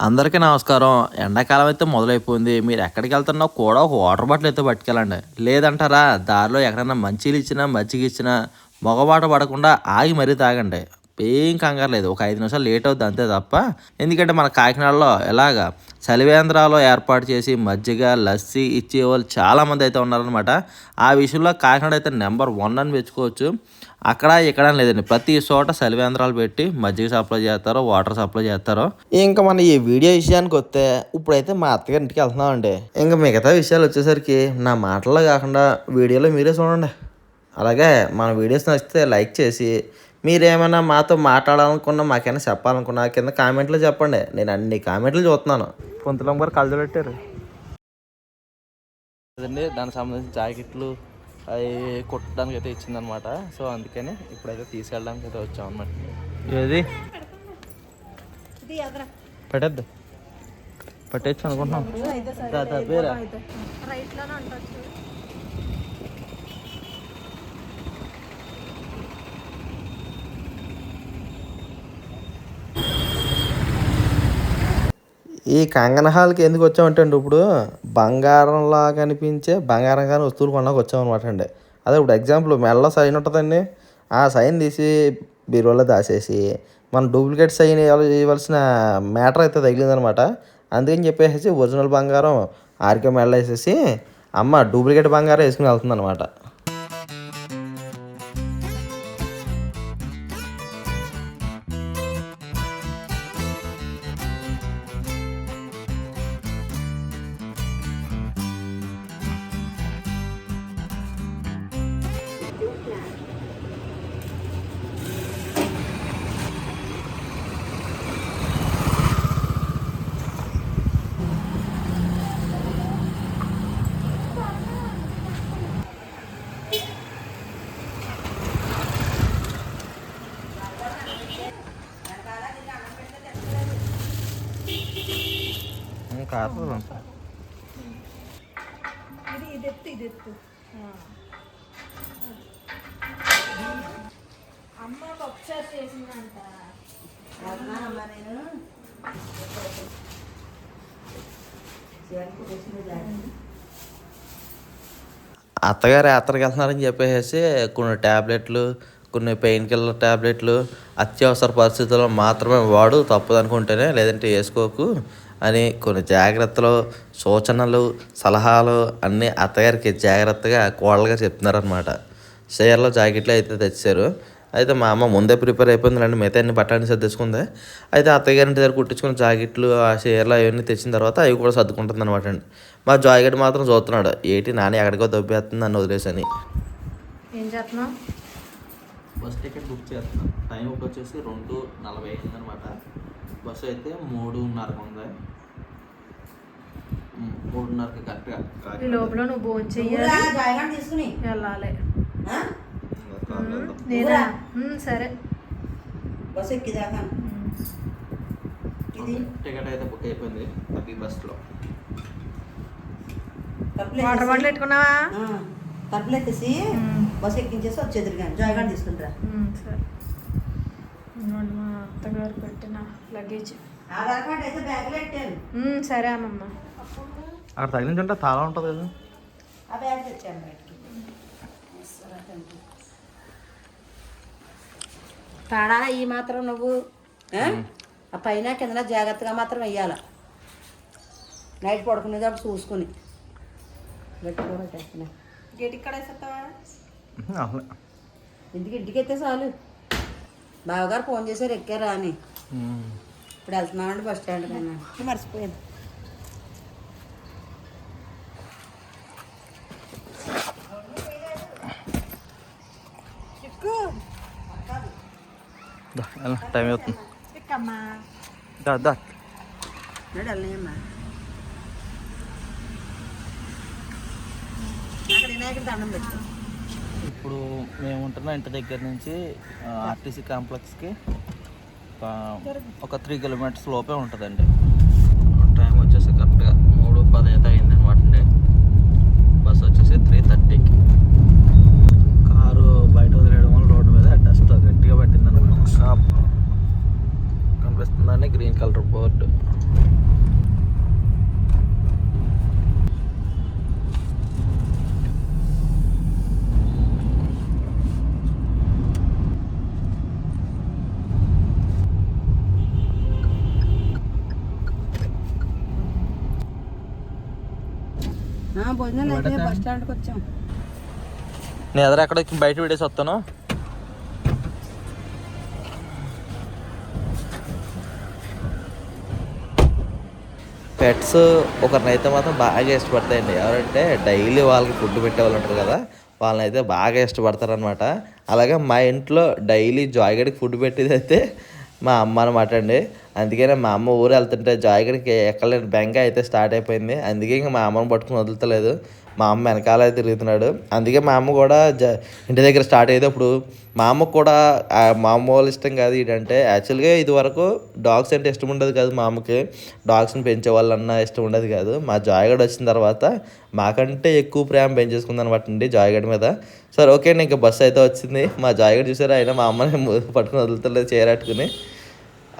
అందరికీ నమస్కారం. ఎండాకాలం అయితే మొదలైపోయింది. మీరు ఎక్కడికి వెళ్తున్నా కూడా ఒక వాటర్ బాటిల్ అయితే పట్టుకెళ్ళండి. లేదంటారా దారిలో ఎక్కడైనా మంచిలు ఇచ్చినా మజ్జిగ ఇచ్చినా మొగబాట పడకుండా ఆగి మరీ తాగండి. ఏం కంగారు లేదు. ఒక ఐదు నిమిషాలు లేట్ అవుద్ది అంతే తప్ప. ఎందుకంటే మన కాకినాడలో ఎలాగ చలివేంద్రాలు ఏర్పాటు చేసి మజ్జిగ లస్సీ ఇచ్చే వాళ్ళు చాలామంది అయితే ఉన్నారనమాట ఆ విషయంలో కాకినాడ అయితే నెంబర్ వన్ అని మెచ్చుకోవచ్చు. అక్కడ ఇక్కడ అని లేదండి. ప్రతి చోట సలివేంద్రాలు పెట్టి మజ్జిగ సప్లై చేస్తారు వాటర్ సప్లై చేస్తారు. ఇంకా మన ఈ వీడియో విషయానికి వస్తే ఇప్పుడైతే మా అత్తగారి ఇంటికి వెళ్తున్నామండి. ఇంకా మిగతా విషయాలు వచ్చేసరికి నా మాటల్లో కాకుండా వీడియోలో మీరే చూడండి. అలాగే మన వీడియోస్ నచ్చితే లైక్ చేసి మీరేమైనా మాతో మాట్లాడాలనుకున్నా మాకైనా చెప్పాలనుకున్నా కింద కామెంట్లో చెప్పండి. నేను అన్ని కామెంట్లు చూస్తున్నాను. పొంతులం గారు కళ్ళు పెట్టారు. అదండి దానికి సంబంధించిన జాకెట్లు అవి కుట్టడానికి అయితే ఇచ్చిందనమాట సో అందుకని ఇప్పుడైతే తీసుకెళ్ళడానికి అయితే వచ్చాం అనమాట ఏది? పెట్టద్దు. పెట్టచ్చు అనుకుంటున్నాం. దా, దా, వేరా. ఈ కంగన హాల్కి ఎందుకు వచ్చామంటే అండి ఇప్పుడు బంగారంలా కనిపించే బంగారం కానీ వస్తువులు కొనడానికి వచ్చామన్నమాట అండి. అదే ఇప్పుడు ఎగ్జాంపుల్ మెల్ల సైన్ ఉంటుందండి. ఆ సైన్ తీసి బీరువాలో దాచేసి మనం డూప్లికేట్ సైన్ చేయవలసిన మ్యాటర్ అయితే తగిలిందనమాట అందుకని చెప్పేసి ఒరిజినల్ బంగారం ఆర్కే మెల్ల వేసేసి అమ్మ డూప్లికేట్ బంగారం వేసుకుని వెళ్తుందనమాట ఎత్తు అమ్మ ఒకసారి చేసిందంట. అత్తగారు యాత్రకు వెళ్తున్నారని చెప్పేసి కొన్ని ట్యాబ్లెట్లు కొన్ని పెయిన్ కిల్లర్ ట్యాబ్లెట్లు అత్యవసర పరిస్థితుల్లో మాత్రమే వాడు తప్పదు అనుకుంటేనే లేదంటే వేసుకోకు. అని కొన్ని జాగ్రత్తలు సూచనలు సలహాలు అన్నీ అత్తగారికి జాగ్రత్తగా కోళ్ళగా చెప్తున్నారనమాట చీరలో జాకెట్లు అయితే తెచ్చారు. అయితే మా అమ్మ ముందే ప్రిపేర్ అయిపోయింది అండి మిగతా అన్ని బట్టలన్నీ సర్దేసుకుంది. అయితే అత్తగారింటి దగ్గర కుట్టించుకున్న జాకెట్లు ఆ చీరలు అవన్నీ తెచ్చిన తర్వాత అవి కూడా సర్దుకుంటుంది అనమాట అండి. మా జాకెట్ మాత్రం చూస్తున్నాడు ఏంటి నాని ఎక్కడికో దొబ్బేస్తుంది నన్ను వదిలేసని. ఏం చేస్తున్నావు? బస్ టికెట్ బుక్ చేస్తున్నాను టైం వచ్చేసి రెండు నలభై అయింది బస్సు అయితే మూడున్నరకు ఉంది మూడున్నరకి కరెక్ట్గా. లోపల నువ్వు భోజనం చెయ్యాలి. జాయిగా తీసుకుని. వెళ్ళాలి? నేనా. సరే. బస్సు ఎక్కిదాకా. టికెట్ అయితే బుక్ అయిపోయింది బస్సులో. కప్పులు వాటర్ ఎత్తేసి- బాటిల్ పెట్టుకున్నావా? ఆ, కప్పులు ఎత్తేసి. బస్సు ఎక్కించేసి వచ్చేద్దరు కానీ జాయిగా తీసుకుంటారా? సరే. అత్తగారు పెట్టిన లగేజ్ ఆధార్ కార్డ్ అయితే బ్యాగ్లో పెట్టాను ఉమ్, సరే అమ్మమ్మ. అక్కడ తగిలించుంటే తాళం ఉంటుంది కదా. ఆ బ్యాగ్ తెచ్చాను బయటికి. తాడాలా ఈ మాత్రం నువ్వు ఆ? పైన కింద జాగ్రత్తగా మాత్రం వెయ్యాల. నైట్ పడుకునేటప్పుడు చూసుకుని. పెట్టేస్తున్నా. గేట్ ఇక్కడ అసలు. ఇంటికి ఇంటికి ఎత్తే చాలు? బావగారు ఫోన్ చేశారు ఎక్కారా అని. ఇప్పుడు వెళ్తున్నామండి బస్ స్టాండ్ కన్నా మర్చిపోయాను. టైం అవుతుంది. దా అక్కడ వినాయకుడి దండం పెట్టు. ఇప్పుడు మేము ఉంటున్న ఇంటి దగ్గర నుంచి ఆర్టీసీ కాంప్లెక్స్కి ఒక- ఒక త్రీ కిలోమీటర్స్ లోపే ఉంటుందండి టైం వచ్చేసి కరెక్ట్గా మూడు పది అయితే అయింది అనమాట అండి బస్ వచ్చేసి త్రీ థర్టీకి కారు బయట వదిలేయడం వల్ల రోడ్డు మీద డస్ట్ గట్టిగా పట్టింది అనమాట షాప్ కనిపిస్తుంది కనిపిస్తుందండి గ్రీన్ కలర్ బోర్డు భోజనం అయితే బస్ స్టాండ్కి వచ్చాం. నేను ఎదురు ఎక్కడ బయట విడేసి వస్తాను. పెట్స్ ఒకరినైతే మాత్రం బాగా ఇష్టపడతాయండి. ఎవరంటే డైలీ వాళ్ళకి ఫుడ్ పెట్టే వాళ్ళు ఉంటారు కదా వాళ్ళని అయితే బాగా ఇష్టపడతారనమాట అలాగే మా ఇంట్లో డైలీ జాయ్గడికి ఫుడ్ పెట్టేది అయితే మా అమ్మ అనమాట అండి. అందుకనే మా అమ్మ ఊరు వెళ్తుంటే జాయిగడికి ఎక్కలేని బెంగ అయితే స్టార్ట్ అయిపోయింది. అందుకే ఇంకా మా అమ్మను పట్టుకుని వదులుతలేదు. మా అమ్మ వెనకాల తిరుగుతున్నాడు. అందుకే మా అమ్మ కూడా జ ఇంటి దగ్గర స్టార్ట్ అయ్యేటప్పుడు మా అమ్మకు కూడా మా అమ్మ వాళ్ళ ఇష్టం కాదు ఏంటంటే యాక్చువల్గా ఇది వరకు డాగ్స్ అంటే ఇష్టం ఉండదు కాదు మా అమ్మకి. డాగ్స్ని పెంచే వాళ్ళన్నా ఇష్టం ఉండదు కాదు. మా జాయగడ్ వచ్చిన తర్వాత మాకంటే ఎక్కువ ప్రేమ పెంచేసుకుంది అనమాట అండి జాయగడ్ మీద. సరే ఓకే అండి ఇంకా బస్సు అయితే వచ్చింది. మా జాయగడ్ చూసారా అయినా మా అమ్మని పట్టుకుని వదులుతలేదు చేరట్టుకుని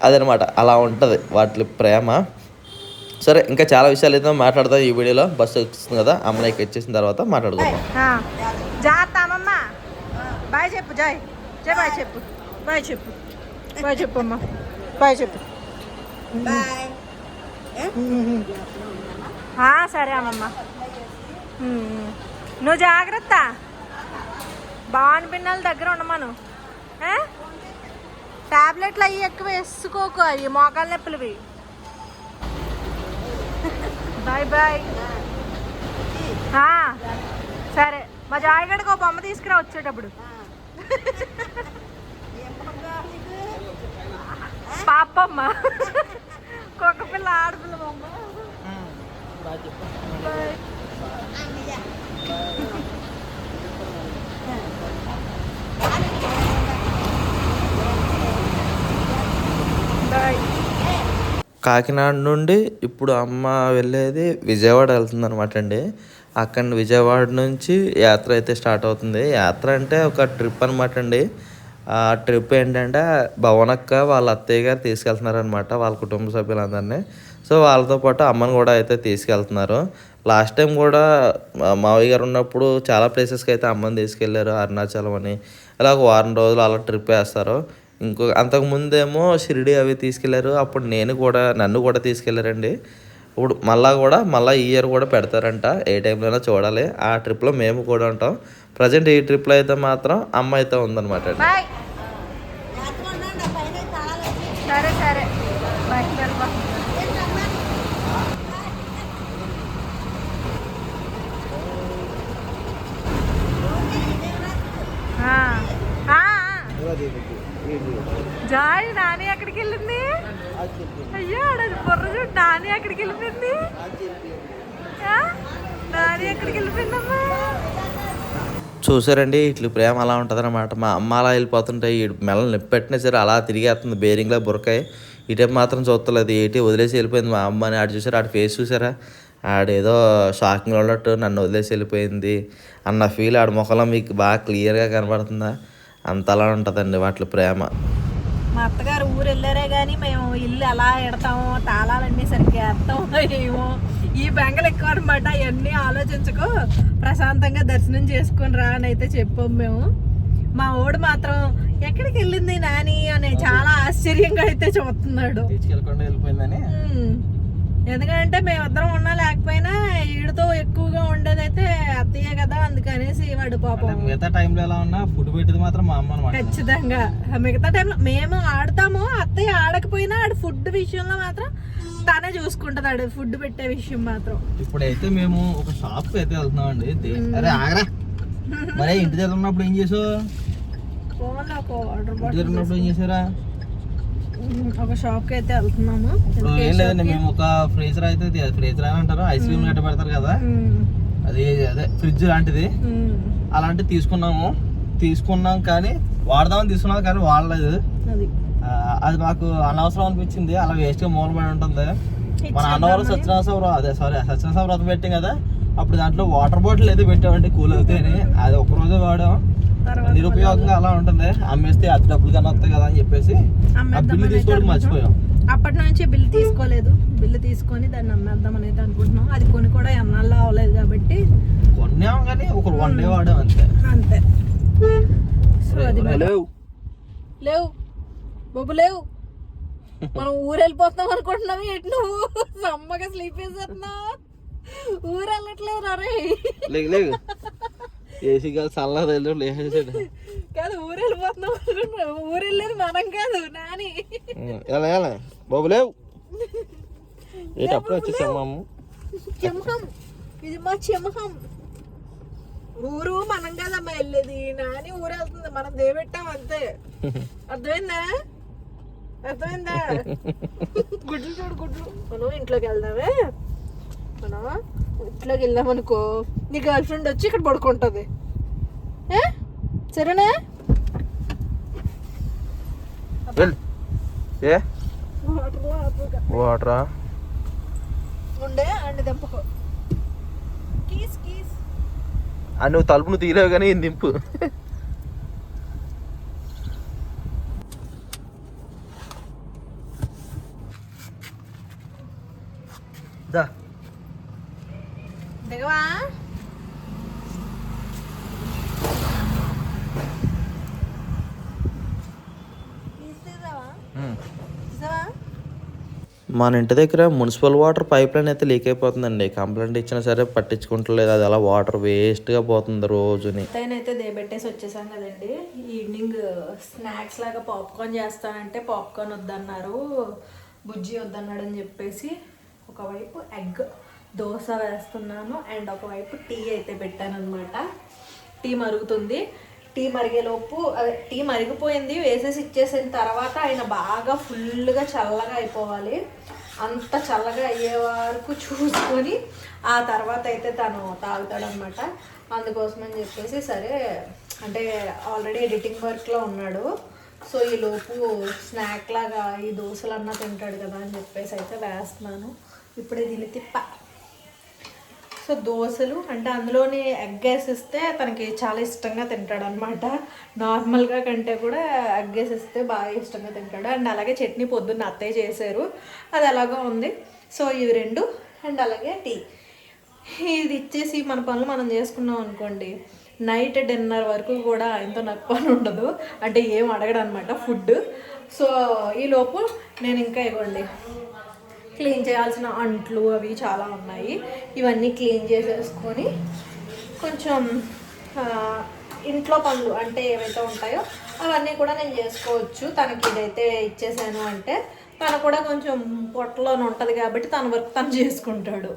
అదనమాట. అలా ఉంటుంది వాటి ప్రేమ. సరే ఇంకా చాలా విషయాలు అయితే మాట్లాడదాం ఈ వీడియోలో. బస్సు వస్తుంది కదా అమ్మని వచ్చేసిన తర్వాత మాట్లాడుకుందాం. జాగ్రత్త అమ్మమ్మ. బాయ్ చెప్పు జాయ్. బాయ్ చెప్పు. బాయ్ చెప్పు. బాయ్ చెప్పు అమ్మ. బాయ్ చెప్పు. సరే అమ్మమ్మ. నువ్వు జాగ్రత్త. బాగుని పిన్నల దగ్గర ఉండమను. ఏ? టాబ్లెట్లు అవి ఎక్కువ వేసుకోకు అవి మోకాలు నొప్పులవి. బాయ్ బాయ్ సరే. మా జాయిగడికి ఒక బొమ్మ తీసుకురా వచ్చేటప్పుడు. పాపమ్మ. కుక్క పిల్ల ఆడపిల్ల బొమ్మ బాయ్ బాయ్ కాకినాడ నుండి ఇప్పుడు అమ్మ వెళ్ళేది విజయవాడ వెళ్తుంది అనమాట అండి. అక్కడ విజయవాడ నుంచి యాత్ర అయితే స్టార్ట్ అవుతుంది. యాత్ర అంటే ఒక ట్రిప్ అనమాట అండి. ఆ ట్రిప్ ఏంటంటే భవనక్క వాళ్ళ అత్తయ్య గారు తీసుకెళ్తున్నారనమాట వాళ్ళ కుటుంబ సభ్యులందరినీ. సో వాళ్ళతో పాటు అమ్మని కూడా అయితే తీసుకెళ్తున్నారు. లాస్ట్ టైం కూడా మావయ్య గారు ఉన్నప్పుడు చాలా ప్లేసెస్కి అయితే అమ్మని తీసుకెళ్ళారు అరుణాచలం అని. ఇలా ఒక వారం రోజులు అలా ట్రిప్ వేస్తారు. ఇంకో అంతకు ముందేమో షిరిడి అవి తీసుకెళ్ళారు. అప్పుడు నేను కూడా నన్ను కూడా తీసుకెళ్ళారండి. ఇప్పుడు మళ్ళా కూడా మళ్ళీ ఈ ఇయర్ కూడా పెడతారంట. ఏ టైంలోనో చూడాలి. ఆ ట్రిప్లో మేము కూడా ఉంటాం. ప్రజెంట్ ఈ ట్రిప్లో అయితే మాత్రం అమ్మ అయితే ఉందన్నమాట అండి. సరే సరే. ఆ. జాయ్ నాని ఎక్కడికి వెళ్ళింది? అయ్యో బుర్ర చూడు నాని ఎక్కడికి వెళ్ళిపోయింది నాని ఎక్కడికి వెళ్ళిపోయిందమ్మా? చూసారండి ఇట్లు ప్రేమ అలా ఉంటుందన్నమాట. మా అమ్మ అలా వెళ్ళిపోతుంటాయి ఈ మెల్ల నొప్పి పెట్టినా సరే అలా తిరిగేస్తుంది బేరింగ్లో బురకాయ. ఇటే మాత్రం చూస్తలేదు ఏటి వదిలేసి వెళ్ళిపోయింది మా అమ్మని ఆడు చూసారా ఆడ ఫేస్ చూసారా? ఆడేదో షాకింగ్లో ఉన్నట్టు నన్ను వదిలేసి వెళ్ళిపోయింది అన్న ఫీల్ ఆడ ముఖంలో మీకు బాగా క్లియర్గా కనబడుతుందా? అంత అలా ఉంటుందండి వాటి ప్రేమ. మా అత్తగారు ఊరు వెళ్ళారే కానీ మేము ఇల్లు ఎలా ఎడతాము తాళాలన్నీ సరిగ్గా వేస్తామో ఏమో ఈ బెంగలు ఎక్కువ అనమాట అవన్నీ ఆలోచించుకో ప్రశాంతంగా దర్శనం చేసుకొని రా అని అయితే చెప్పాం మేము. మా ఓడు మాత్రం ఎక్కడికి వెళ్ళింది నాని? అని చాలా ఆశ్చర్యంగా అయితే చూస్తున్నాడు. వెళ్ళిపోయిందని. ఎందుకంటే మేమిద్దరం ఉన్నా లేకపోయినా ఈడుతో ఎక్కువగా ఉండేదైతే అత్తయ్య కదా అందుకనేసి వాడు పాపం. మిగతా టైంలో ఎలా ఉన్నా ఫుడ్ పెట్టేది మాత్రం మా అమ్మ ఖచ్చితంగా. మిగతా టైంలో మేము ఆడతాము అత్తయ్య ఆడకపోయినా ఆడు ఫుడ్ విషయంలో మాత్రం తనే చూసుకుంటది ఆడు ఫుడ్ పెట్టే విషయం మాత్రం. ఇప్పుడైతే మేము ఒక షాప్ అయితే వెళ్తున్నాం అండి అరే ఆగరా. మరే ఇంటి దగ్గర ఉన్నప్పుడు ఏం చేసావు? ఫోన్లో ఒక ఉన్నప్పుడు ఏం చేసారా ఒక షాప్కి అయితే వెళ్తున్నాము. ఇప్పుడు ఏం లేదండి మేము ఒక ఫ్రీజర్ అయితే ఫ్రీజర్ అని అంటారు ఐస్ క్రీమ్ గట్ట పెడతారు కదా. అది అదే ఫ్రిడ్జ్ లాంటిది. ఉమ్, అలాంటివి తీసుకున్నాము. తీసుకున్నాం కానీ వాడదామని తీసుకున్నాం కానీ వాడలేదు. అది. మాకు అనవసరం అనిపించింది. అలా వేస్ట్గా మూలపడి ఉంటుంది. మన అన్నవరం సత్యనారాయణ అదే సారీ సత్యనారాయణ వ్రతం పెట్టాం కదా. అప్పుడు దాంట్లో వాటర్ బాటిల్ అయితే పెట్టామండి కూల్ అవుతాయని. అది ఒక రోజు వాడాం. నిరుపయోగంగా అలా ఉంటుంది. అమ్మేస్తే అతి డబ్బులు కన్నా వస్తాయి కదా అని చెప్పేసి బిల్లు తీసుకోవడం మర్చిపోయాం. అప్పటి నుంచి బిల్లు తీసుకోలేదు. బిల్లు తీసుకొని దాన్ని అమ్మేద్దాం అనేది అనుకుంటున్నాం. అది కొని కూడా ఎన్నాళ్ళు అవ్వలేదు కాబట్టి కొన్నాం కానీ ఒక వన్ డే వాడాం అంతే. అంతే. సో అది. లేవు. లేవు. బాబు లేవు. మనం ఊరు వెళ్ళిపోతున్నాం అనుకుంటున్నావు ఏంటి నువ్వు? సమ్మగా స్లీప్ వేసేస్తున్నావు ఊరు వెళ్ళట్లేదు రే లేవు ఏసీ కాదు చల్లగా తెలియదు లేచేసాడు కాదు ఊరు వెళ్ళిపోతున్నాం ఊరు వెళ్ళేది మనం కాదు నాని. ఎలా ఎలా? బాబు లేవు. ఏంటి అప్పుడే అమ్మ సింహం? ఇది మా సింహం. ఊరు మనం కదమ్మా వెళ్ళేది. నాని ఊరు వెళ్తుంది మనం దేవెట్టాం అంతే. అర్థమైందా? అర్థమైందా? గుడ్లు చూడు గుడ్లు. మనం ఇంట్లోకి వెళ్దామే. మనం ఇంట్లోకి వెళ్ళాం అనుకో నీ గర్ల్ ఫ్రెండ్ వచ్చి ఇక్కడ పడుకుంటుంది. ఏ? సరేనా? ఏ? వాటర్? ఉండే అండి దెంపకు. కీస్ కీస్ ఆ నువ్వు తలుపును తీయలేవు కానీ దింపు. దా. తీసావా మన ఇంటి దగ్గర మున్సిపల్ వాటర్ పైప్ లైన్ అయితే లీక్ అయిపోతుందండి. కంప్లైంట్ ఇచ్చినా సరే పట్టించుకుంటలేదు. అది అలా వాటర్ వేస్ట్గా పోతుంది రోజుని. అయితే దేబెట్టేసి వచ్చేసాం కదండి. ఈవినింగ్ స్నాక్స్ లాగా పాప్కార్న్ చేస్తానంటే పాప్కార్న్ వద్దన్నారు. బుజ్జి వద్దన్నాడు అని చెప్పేసి ఒకవైపు ఎగ్ దోశ వేస్తున్నాను అండ్ ఒకవైపు టీ అయితే పెట్టాను అనమాట టీ మరుగుతుంది. టీ మరిగేలోపు టీ మరిగిపోయింది వేసేసి ఇచ్చేసిన తర్వాత ఆయన బాగా ఫుల్గా చల్లగా అయిపోవాలి. అంత చల్లగా అయ్యే వరకు చూసుకొని ఆ తర్వాత అయితే తను తాగుతాడనమాట అందుకోసమని చెప్పేసి సరే అంటే ఆల్రెడీ ఎడిటింగ్ వర్క్లో ఉన్నాడు. సో ఈ లోపు స్నాక్ లాగా ఈ దోశలన్నా తింటాడు కదా అని చెప్పేసి అయితే వేస్తున్నాను. ఇప్పుడే దీన్ని తిప్ప. సో దోశలు అంటే అందులోని ఎగ్ వేసిస్తే తనకి చాలా ఇష్టంగా తింటాడు అనమాట నార్మల్గా కంటే కూడా ఎగ్ వేసిస్తే బాగా ఇష్టంగా తింటాడు. అండ్ అలాగే చట్నీ పొద్దున్న అత్తయ్య చేశారు. అది అలాగా ఉంది. సో ఇవి రెండు. అండ్ అలాగే టీ. ఇది ఇచ్చేసి మన పనులు మనం చేసుకున్నాం అనుకోండి. నైట్ డిన్నర్ వరకు కూడా ఆయనతో నాకు పని ఉండదు. అంటే ఏం అడగడం అనమాట ఫుడ్ సో ఈ లోపు నేను ఇంకా ఇవ్వండి. క్లీన్ చేయాల్సిన అంట్లు అవి చాలా ఉన్నాయి. ఇవన్నీ క్లీన్ చేసేసుకొని కొంచెం ఇంట్లో పనులు అంటే ఏవైతే ఉంటాయో అవన్నీ కూడా నేను చేసుకోవచ్చు. తనకి ఇదైతే ఇచ్చేసాను అంటే తను కూడా కొంచెం పొట్టలోనే ఉంటుంది కాబట్టి తన వర్క్ తను చేసుకుంటాడు.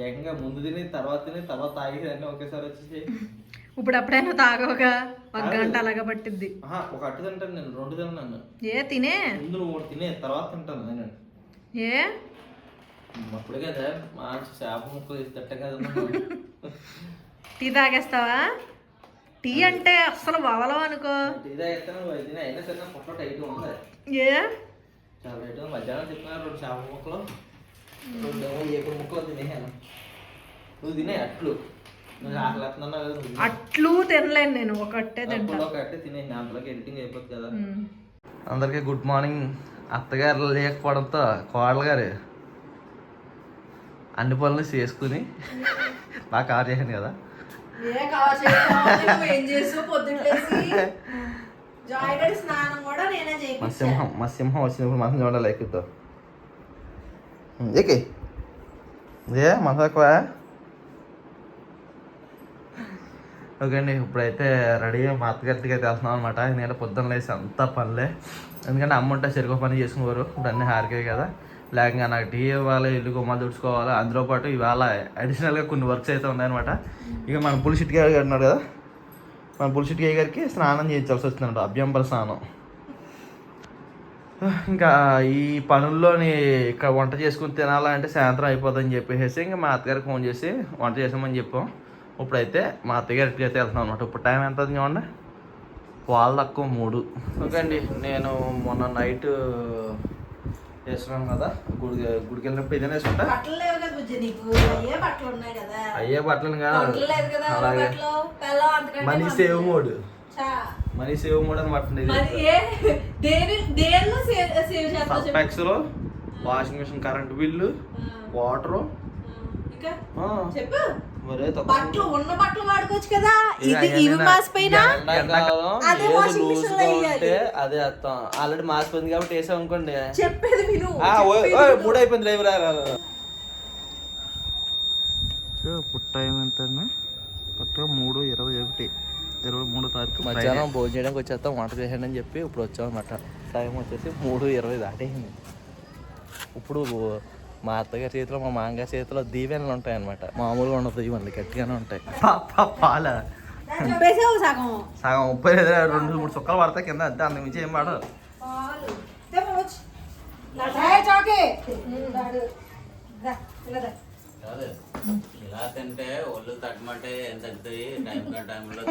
ఏకంగా ముందు తిని తర్వాత తిని తర్వాత తాగేసి అన్నీ ఒకేసారి వచ్చేసి ఇప్పుడు అప్పుడైనా తాగవగా. ఒక గంట అలాగా పట్టిద్ది. ఆహా, ఒక అట్టు తింటాను నేను రెండు తిన్నాను ఏ తినే? ముందు నువ్వు ఒకటి తినే తర్వాత తింటాను నేను ఏ? అప్పుడే కదా మంచి చేప ముక్కలు వేసి తిట్ట కదా టీ తాగేస్తావా? టీ అంటే అస్సలు వవలం అనుకో. ఇదే ఎత్తాను తినే అయినా సరే పొట్ల టైట్ ఉంది ఏ? చాలా టైట్ ఉంది. మధ్యాహ్నం చెప్పిన రెండు చేప ముక్కలు. ముక్కలు తినేసాను నువ్వు తినే అట్లు. తినలేను నేను ఒకటే తింటా. అప్పుడు ఒక అట్టే తినేసి అందులోకి ఎడిటింగ్ అయిపోతుంది కదా. అందరికీ గుడ్ మార్నింగ్. అత్తగారు లేకపోవడంతో కోడలు గారు అన్ని పనులు చేసుకుని బాగా కవర్ చేశాను కదా. ఏ కావాలి నువ్వు ఏం చేసావు పొద్దున్నేసి జాయిడెడ్ స్నానం కూడా నేనే మా చేయించాను సింహం మా సింహం వచ్చినప్పుడు మనం చూడాలి ఎక్కుతో ఏకే ఏ మన తక్కువ ఓకే అండి ఇప్పుడైతే రెడీగా మా అత్తగారికి అయితే వెళ్తున్నాం అనమాట నేను పొద్దున్న లేసి అంతా పనులే. ఎందుకంటే అమ్మ ఉంటే చెరుకు పని చేసుకునేవారు. ఇప్పుడు అన్నీ హారికే కదా. లేకుండా నాకు టీ ఇవ్వాలి ఇల్లు గుమ్మ తుడుచుకోవాలి. అందులో పాటు ఇవాళ అడిషనల్గా కొన్ని వర్క్స్ అయితే ఉన్నాయన్నమాట. ఇక మన గారు అన్నాడు కదా. మన బుల్షిట్ గయ్య గారికి స్నానం చేయించాల్సి వచ్చిందన్నమాట. అభ్యంబర స్నానం. ఇంకా ఈ పనుల్లోని ఇక్కడ వంట చేసుకుని తినాలంటే సాయంత్రం అయిపోతుందని చెప్పేసి ఇంకా మా అత్తగారికి ఫోన్ చేసి వంట చేసామని చెప్పాం. ఇప్పుడైతే మా అత్తగారి ఇంటికి అయితే వెళ్తున్నాం అనమాట ఇప్పుడు టైం ఎంత చూడండి. వాళ్ళ తక్కువ మూడు. ఓకే అండి నేను మొన్న నైట్ వేసుకున్నాను కదా గుడి గుడికి వెళ్ళినప్పుడు ఇదే వేసుకుంటా? అయ్యే బట్టలు ఉన్నాయి కదా. అలాగే. Money save mode. Money save mode అని పట్టండి సబ్పెక్స్లో washing machine current bill water. ఇంకా? చెప్పు. మరే బట్టలు ఉన్న బట్టలు వాడుకోవచ్చు కదా. ఇది ఇవి మాసిపోయినా? అదే machine లో. అదే వేస్తాం ఆల్రెడీ మాసిపోయింది కాబట్టి వేసాం అనుకోండి. చెప్పేది. మూడు అయిపోయింది రేపు రా రా, రా. ఇప్పుడు టైం ఎంత కరెక్ట్గా మూడు ఇరవై ఒకటి. ఇరవై మూడో తారీఖు మధ్యాహ్నం భోజనం చేయడానికి వచ్చేస్తాం వంట చేయండి అని చెప్పి ఇప్పుడు వచ్చాం అనమాట టైం వచ్చేసి మూడు ఇరవై దాటేసింది. ఇప్పుడు మా అత్తగారి చేతిలో మా మామగారి చేతిలో దీవెనలు ఉంటాయి అనమాట మామూలుగా ఉండదు ఇవన్నీ గట్టిగానే ఉంటాయి. పాల. సగం? సగం ముప్పై రెండు మూడు చుక్కలు పడతాయి కింద అంతే అంత మించి ఏం పడదు. ఏ, చాకే. ఇలా తింటే ఒళ్ళు తగ్గమంటే ఏం తగ్గుతాయి? టైం టైంలో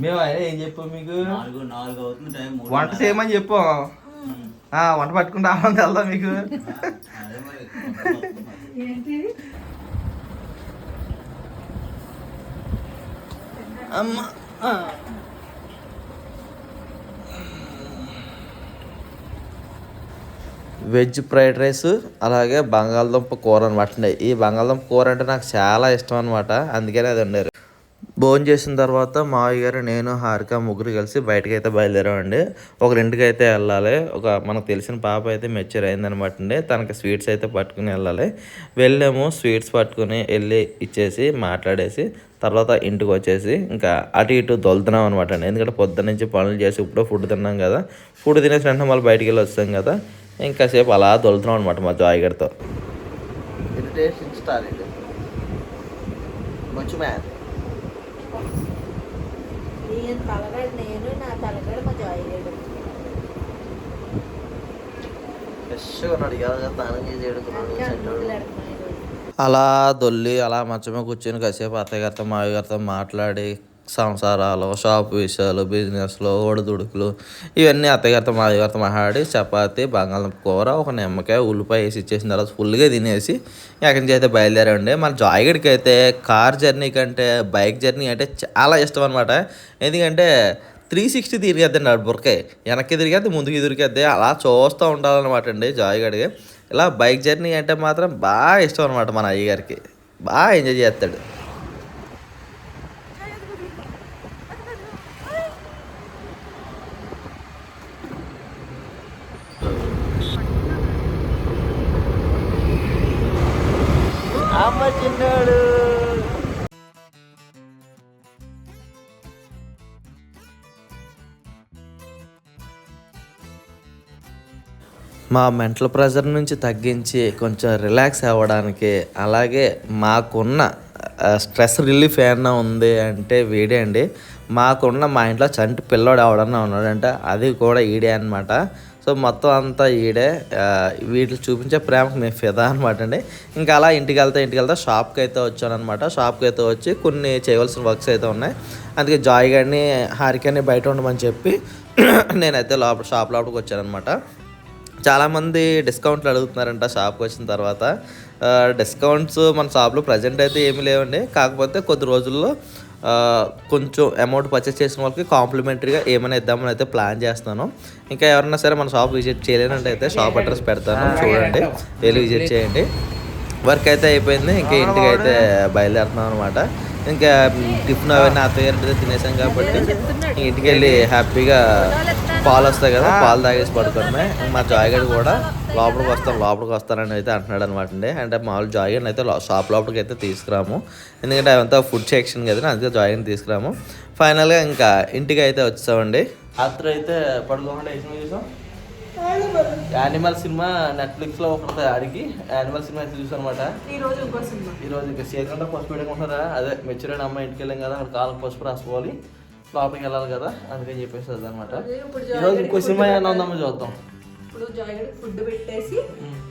మేము అయినా ఏం చెప్పాం మీకు? నాలుగు నాలుగు అవుతుంది టైం వంట చేయమని చెప్పాం. ఆ, వంట పట్టుకుంటే రావడం తెల్దా మీకు? అదే మరి ఏంటి? అమ్మ వెజ్ ఫ్రైడ్ రైస్ అలాగే బంగాళదుంప కూర అనమాట ఈ బంగాళదుంప కూర అంటే నాకు చాలా ఇష్టం అనమాట అందుకనే అది వండారు. భోజనం చేసిన తర్వాత మావయ్య గారు నేను హారిక ముగ్గురు కలిసి బయటకు అయితే బయలుదేరామండి. ఒకరింటికి అయితే వెళ్ళాలి. ఒక మనకు తెలిసిన పాప అయితే మెచ్యూర్ అయిందనమాట అండి. తనకి స్వీట్స్ అయితే పట్టుకుని వెళ్ళాలి. వెళ్ళాము స్వీట్స్ పట్టుకుని వెళ్ళి ఇచ్చేసి మాట్లాడేసి తర్వాత ఇంటికి వచ్చేసి ఇంకా అటు ఇటు దొలుతున్నాం అనమాట అండి. ఎందుకంటే పొద్దున్న నుంచి పనులు చేసి ఇప్పుడు ఫుడ్ తిన్నాం కదా. ఫుడ్ తినేసి వెంటనే మళ్ళీ బయటికి వెళ్ళి వస్తాం కదా. ఇంకాసేపు అలా దొలుతున్నాం అనమాట మా జాయ్ గారితో మంచి మ్యాన్. నేను తలగాడు నేను నా తలగాడు మా జాయిగాడు ఫ్రెష్గా ఉన్నాడు. ఇవాళ స్నానం చేసి ఏడుకున్నాడు. ఈరోజు అలా దొల్లి అలా మంచమే కూర్చొని కాసేపు అత్తయ్య గారితో మావి గారితో మాట్లాడి సంసారాలు షాప్ విషయాలు బిజినెస్లు ఒడిదుడుకులు ఇవన్నీ అత్తగారితో గారితో మావి గారితో మాట్లాడి చపాతి బంగాళదుంప కూర ఒక నిమ్మకాయ ఉల్లిపాయ వేసి ఇచ్చేసిన తర్వాత ఫుల్గా తినేసి ఎక్కడి నుంచి అయితే బయలుదేరండి మన జాయిగడికి అయితే కార్ జర్నీ కంటే బైక్ జర్నీ అంటే చాలా ఇష్టం అనమాట ఎందుకంటే త్రీ సిక్స్టీ తిరిగేద్దండి ఆడు బుర్కే. వెనక్కి తిరిగేది ముందుకు తిరిగేద్ది అలా చూస్తూ ఉండాలన్నమాట అండి జాయిగడికి. ఇలా బైక్ జర్నీ అంటే మాత్రం బాగా ఇష్టం అనమాట మన అయ్యగారికి. బాగా ఎంజాయ్ చేస్తాడు. వచ్చాడు మా మెంటల్ ప్రెషర్ నుంచి తగ్గించి కొంచెం రిలాక్స్ అవ్వడానికి అలాగే మాకున్న స్ట్రెస్ రిలీఫ్ ఏమన్నా ఉంది అంటే వీడే అండి మాకున్న మా ఇంట్లో చంటి పిల్లోడు ఎవడన్నా ఉన్నాడంటే అది కూడా ఈడే అనమాట సో మొత్తం అంతా ఈడే. వీటిని చూపించే ప్రేమకు మేము ఫిదా అనమాట అండి. ఇంకా అలా ఇంటికి వెళ్తా ఇంటికి వెళ్తా షాప్కి అయితే వచ్చాను అనమాట షాప్కి అయితే వచ్చి కొన్ని చేయవలసిన వర్క్స్ అయితే ఉన్నాయి. అందుకే జాయ్ గారిని హారికని బయట ఉండమని చెప్పి నేనైతే లోపల షాప్ లోపలికి వచ్చానమాట చాలామంది డిస్కౌంట్లు అడుగుతున్నారంట షాప్కి వచ్చిన తర్వాత. డిస్కౌంట్స్ మన షాప్లో ప్రజెంట్ అయితే ఏమీ లేవండి. కాకపోతే కొద్ది రోజుల్లో కొంచెం అమౌంట్ పర్చేస్ చేసిన వాళ్ళకి కాంప్లిమెంటరీగా ఏమైనా ఇద్దామని అయితే ప్లాన్ చేస్తున్నాను. ఇంకా ఎవరైనా సరే మన షాప్ విజిట్ చేయలేనంటే అయితే షాప్ అడ్రస్ పెడతాను. చూడండి. వెళ్ళి విజిట్ చేయండి. వర్క్ అయితే అయిపోయింది. ఇంకా ఇంటికి అయితే బయలుదేరుతున్నాం అనమాట ఇంకా టిఫిన్ అవన్నీ అత్తయ్య గారి ఇంటి తినేసాం కాబట్టి ఇంటికి వెళ్ళి హ్యాపీగా పాలు వస్తాయి కదా పాలు తాగేసి పడుకోవడమే. మా జాయిగడ్ కూడా లోపలికి వస్తాం లోపలికి వస్తానని అయితే అంటున్నాడు అనమాట అండి. అంటే మామూలు జాయిగడ్ అయితే షాప్ లోపలికి అయితే తీసుకురాము. ఎందుకంటే అవంతా ఫుడ్ సెక్షన్ కదా అందుకే జాయిగడ్ తీసుకురాము. ఫైనల్గా ఇంకా ఇంటికి అయితే వచ్చామండి. రాత్రి అయితే పడుకోకుండా యానిమల్ సినిమా నెట్ఫ్లిక్స్లో ఒకటి అడిగి యానిమల్ సినిమా అయితే చూసాను అనమాట ఈ రోజు ఇంకో సినిమా. ఈ రోజు ఇంకా చేయకుండా పసుపు పెట్టుకుంటారా అదే మెచ్యూరైన అమ్మాయి ఇంటికి వెళ్ళాం కదా అక్కడ కాలం పసుపు రాసుకోవాలి. లోపలికి వెళ్ళాలి కదా అందుకని చెప్పేసి అనమాట ఇప్పుడు ఈరోజు ఇంకో సినిమా ఏమైనా ఉందామో చూద్దాం. ఇప్పుడు ఫుడ్ పెట్టేసి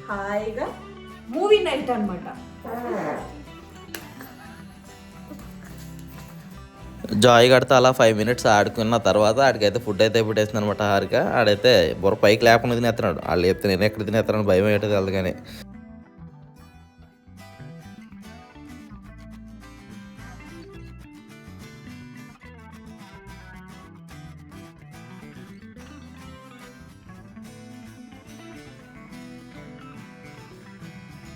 హాయిగా మూవీ నైట్ అన్నమాట. జాయ్ కడితే అలా ఫైవ్ మినిట్స్ ఆడుకున్న తర్వాత ఆడికైతే ఫుడ్ అయితే పెట్టేసింది అనమాట హారిక. ఆడైతే బుర్ర పైకి లేకుండా తినేస్తున్నాడు. వాళ్ళు చెప్తే నేను ఎక్కడ తినేస్తానని భయం ఏంటో తెలదు కానీ.